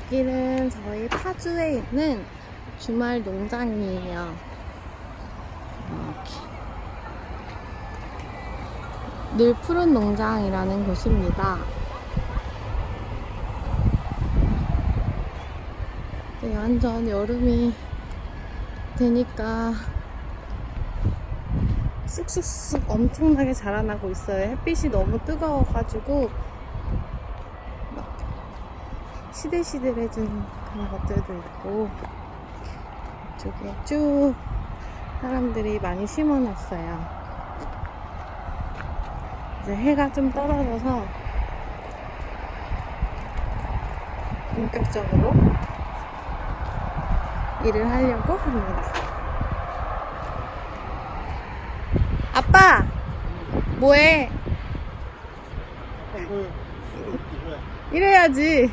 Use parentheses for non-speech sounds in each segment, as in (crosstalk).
여기는 저희 파주에 있는 주말 농장이에요. 이렇게. 늘 푸른 농장이라는 곳입니다. 이제 완전 여름이 되니까 쑥쑥쑥 엄청나게 자라나고 있어요. 햇빛이 너무 뜨거워가지고 막 시들시들해진 그런 것들도 있고 이쪽에 쭉 사람들이 많이 심어놨어요. 이제 해가 좀 떨어져서 본격적으로 일을 하려고 합니다. 아빠! 뭐해? 이래야지.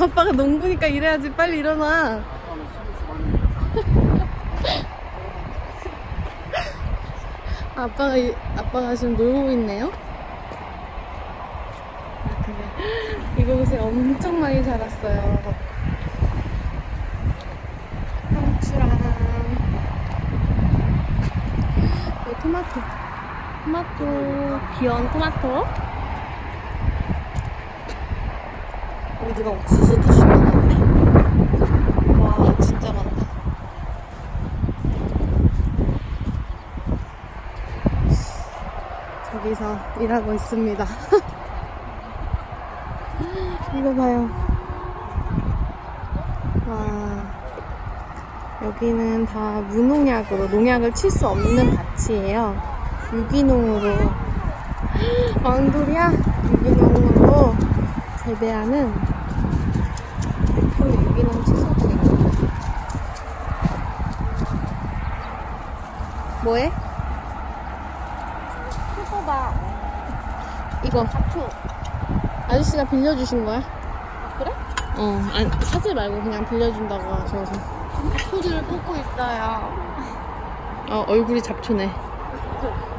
아빠가 (laughs) 농구니까 이래야지. 빨리 일어나. (laughs) 아빠가, 이- 아빠가 지금 놀고 있네요? 아, 그래. 이곳에 엄청 많이 자랐어요. 상추랑, 이 토마토. 토마토, 귀여운 토마토. 여기 누가 옥수수도 심어놨네? 와, 진짜 많다. 저기서 일하고 있습니다. (laughs) 이거 봐요. 와, 여기는 다 무농약으로, 농약을 칠 수 없는 밭이에요. 유기농으로, (gasps) 왕돌이야? 유기농으로 재배하는 100% 유기농 채소들이거든요. 뭐해? 해봐봐. 이거 잡초. 아저씨가 빌려주신 거야? 그래? 어, 아니, 사지 말고 그냥 빌려준다고 하셔서. 잡초들을 뽑고 있어요. 어, 얼굴이 잡초네. (laughs)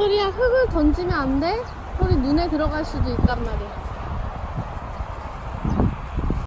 소리야, 흙을 던지면 안 돼? 소리 눈에 들어갈 수도 있단 말이야.